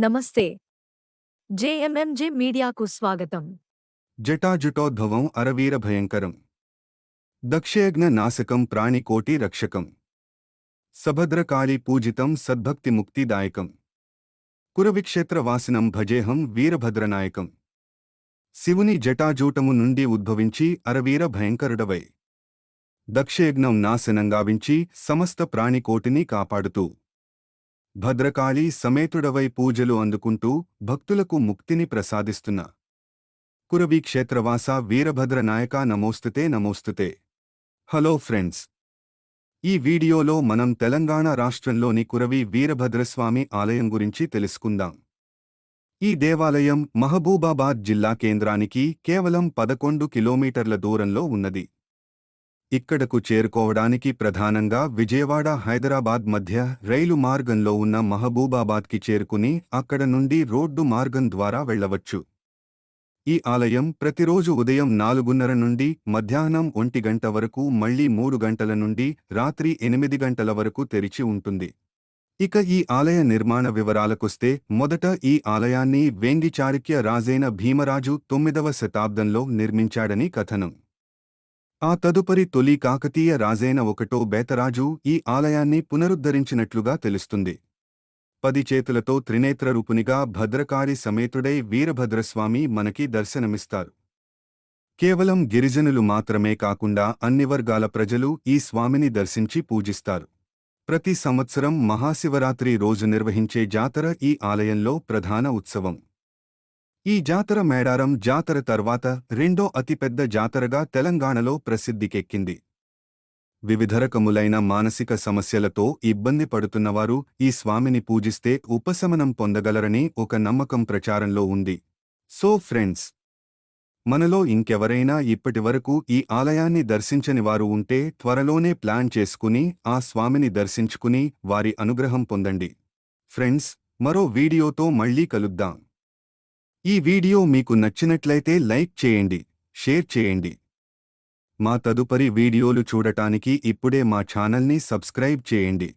నమస్తే. జేఎంఎంజే మీడియాకు స్వాగతం. జటాజుటోద్భవం అరవీర భయంకరం. దక్షయజ్ఞ నాశకం ప్రాణికోటి రక్షకం. సభద్రకాళి పూజితం సద్భక్తి ముక్తిదాయకం కురవిక్షేత్రవాసినం భజేహం వీరభద్రనాయకం. శివుని జటాజూటము నుండి ఉద్భవించి అరవీర భయంకరుడవై. దక్షయజ్ఞం నాశనంగావించి సమస్త ప్రాణికోటిని కాపాడుతూ భద్రకాళి సమేతుడవై పూజలు అందుకుంటూ భక్తులకు ముక్తిని ప్రసాదిస్తున్న. కురవి క్షేత్రవాస వీరభద్ర నాయక నమోస్తుతే నమోస్తుతే. Hello friends. ఈ వీడియోలో మనం తెలంగాణ రాష్ట్రంలోని కురవి వీరభద్రస్వామి ఆలయం గురించి తెలుసుకుందాం. ఈ దేవాలయం మహబూబాబాద్ జిల్లా కేంద్రానికి కేవలం పదకొండు కిలోమీటర్ల దూరంలో ఉన్నది. ఇక్కడకు చేరుకోవడానికి ప్రధానంగా విజయవాడ హైదరాబాద్ మధ్య రైలు మార్గంలో ఉన్న మహబూబాబాద్కి చేరుకుని అక్కడ నుండి రోడ్డు మార్గం ద్వారా వెళ్ళవచ్చు. ఈ ఆలయం ప్రతిరోజు ఉదయం నాలుగున్నర నుండి మధ్యాహ్నం ఒంటి గంట వరకు మళ్ళీ మూడు గంటల నుండి రాత్రి ఎనిమిది గంటల వరకు తెరిచి ఉంటుంది. ఇక ఈ ఆలయ నిర్మాణ వివరాలకొస్తే మొదట ఈ ఆలయాన్ని వేంగి చాళుక్య రాజైన భీమరాజు తొమ్మిదవ శతాబ్దంలో నిర్మించాడని కథనం. ఆ తదుపరి తొలి కాకతీయ రాజైన ఒకటో బేతరాజు ఈ ఆలయాన్ని పునరుద్ధరించినట్లుగా తెలుస్తుంది. పది చేతులతో త్రినేత్ర రూపునిగా భద్రకారి సమేతుడై వీరభద్రస్వామి మనకి దర్శనమిస్తారు. కేవలం గిరిజనులు మాత్రమే కాకుండా అన్ని వర్గాల ప్రజలు ఈ స్వామిని దర్శించి పూజిస్తారు. ప్రతి సంవత్సరం మహాశివరాత్రి రోజు నిర్వహించే జాతర ఈ ఆలయంలో ప్రధాన ఉత్సవం. ఈ జాతర మేడారం జాతర తర్వాత రెండో అతిపెద్ద జాతరగా తెలంగాణలో ప్రసిద్ధికెక్కింది. వివిధ రకములైన మానసిక సమస్యలతో ఇబ్బంది పడుతున్నవారు ఈ స్వామిని పూజిస్తే ఉపశమనం పొందగలరని ఒక నమ్మకం ప్రచారంలో ఉంది. సో ఫ్రెండ్స్ మనలో ఇంకెవరైనా ఇప్పటివరకు ఈ ఆలయాన్ని దర్శించని వారు ఉంటే త్వరలోనే ప్లాన్ చేసుకుని ఆ స్వామిని దర్శించుకుని వారి అనుగ్రహం పొందండి. ఫ్రెండ్స్ మరో వీడియోతో మళ్ళీ కలుద్దాం. ఈ వీడియో మీకు నచ్చినట్లయితే లైక్ చేయండి షేర్ చేయండి. మా తదుపరి వీడియోలు చూడటానికి ఇప్పుడే మా ఛానల్ని సబ్స్క్రైబ్ చేయండి.